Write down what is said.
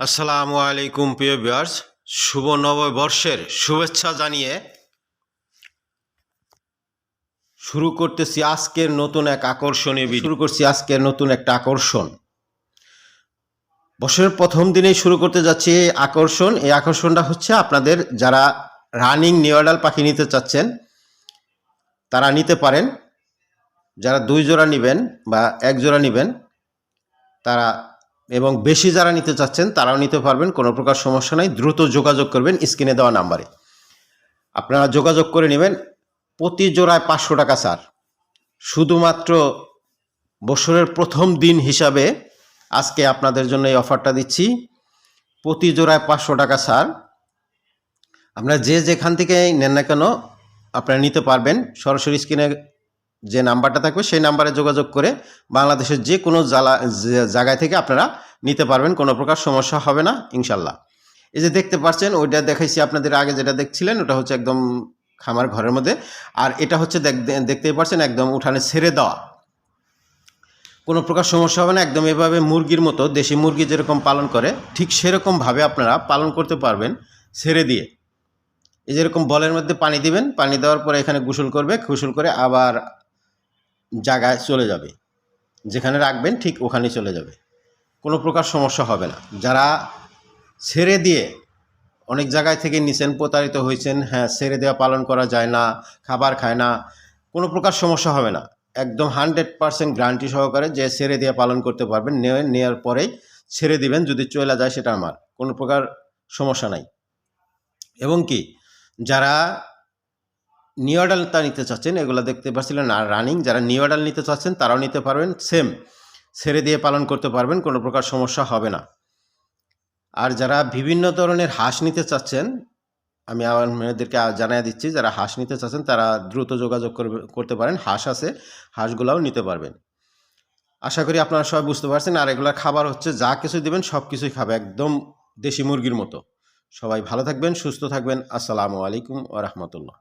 আসসালামু আলাইকুম, প্রিয় ভিউয়ার্স। শুভ নববর্ষের শুভেচ্ছা জানিয়ে শুরু করতেছি আজকের নতুন এক আকর্ষণীয় শুরু করছি আজকের নতুন একটা আকর্ষণ। বছরের প্রথম দিনেই শুরু করতে যাচ্ছি এই আকর্ষণ। এই আকর্ষণটা হচ্ছে আপনাদের যারা রানিং নিওয়াডাল পাখি নিতে চাচ্ছেন, তারা নিতে পারেন। যারা দুই জোড়া নেবেন বা এক জোড়া নেবেন, তারা এবং বেশি যারা নিতে চাচ্ছেন, তারাও নিতে পারবেন, কোনো প্রকার সমস্যা নাই। দ্রুত যোগাযোগ করবেন স্ক্রিনে দেওয়া নাম্বারে। আপনারা যোগাযোগ করে নেবেন, প্রতি জোড়ায় পাঁচশো টাকা স্যার শুধুমাত্র বছরের প্রথম দিন হিসাবে আজকে আপনাদের জন্য এই অফারটা দিচ্ছি। প্রতি জোড়ায় পাঁচশো টাকা স্যার আপনারা যে যেখান থেকে নেন না কেন, আপনারা নিতে পারবেন। সরাসরি স্ক্রিনে যে নাম্বারটা থাকবে সেই নাম্বারে যোগাযোগ করে বাংলাদেশের যে কোনো জ্বালা জায়গায় থেকে আপনারা নিতে পারবেন, কোনো প্রকার সমস্যা হবে না, ইনশাল্লাহ। এই যে দেখতে পাচ্ছেন, ওইটা দেখাইছি আপনাদের আগে যেটা দেখছিলেন, ওটা হচ্ছে একদম খামার ঘরের মধ্যে। আর এটা হচ্ছে দেখ- দেখতেই পাচ্ছেন একদম উঠানে ছেড়ে দেওয়া। কোনো প্রকার সমস্যা হবে না, একদম এভাবে মুরগির মতো, দেশি মুরগি যেরকম পালন করে, ঠিক সেরকমভাবে আপনারা পালন করতে পারবেন ছেড়ে দিয়ে। এই যেরকম বলের মধ্যে পানি দিবেন, পানি দেওয়ার পরে এখানে গোসল করবে, গোসল করে আবার জায়গায় চলে যাবে। যেখানে রাখবেন ঠিক ওখানেই চলে যাবে। কোনো প্রকার সমস্যা হবে না। যারা ছেড়ে দিয়ে অনেক জায়গায় থেকে নিছেন, প্রতারিত হয়েছেন হ্যাঁ ছেড়ে দেওয়া পালন করা যায় না, খাবার খায় না, কোনো প্রকার সমস্যা হবে না। একদম হান্ড্রেড পারসেন্ট গ্যারান্টি সহকারে যে ছেড়ে দিয়ে পালন করতে পারবেন নিয়ে নেওয়ার পরেই ছেড়ে দিবেন, যদি চলে যায় সেটা আমার। কোনো প্রকার সমস্যা নাই। এবং কি, যারা নিওডালটা নিতে চাচ্ছেন, এগুলো দেখতে পাচ্ছিলেন, আর রানিং যারা নিওডাল নিতে চাচ্ছেন, তারাও নিতে পারবেন সেম ছেড়ে দিয়ে পালন করতে পারবেন, কোনো প্রকার সমস্যা হবে না। আর যারা বিভিন্ন ধরনের হাঁস নিতে চাচ্ছেন, আমি আমার মেয়েদেরকে জানিয়ে দিচ্ছি, যারা হাঁস নিতে চাচ্ছেন, তারা দ্রুত যোগাযোগ করতে পারেন, হাঁস আছে, হাঁসগুলাও নিতে পারবেন। আশা করি আপনারা সবাই বুঝতে পারছেন, আর এগুলোর খাবার হচ্ছে যা কিছু দেবেন, সব কিছুই খাবে, একদম দেশি মুরগির মতো। সবাই ভালো থাকবেন, সুস্থ থাকবেন, আসসালামু আলাইকুম ও রহমতুল্লাহ।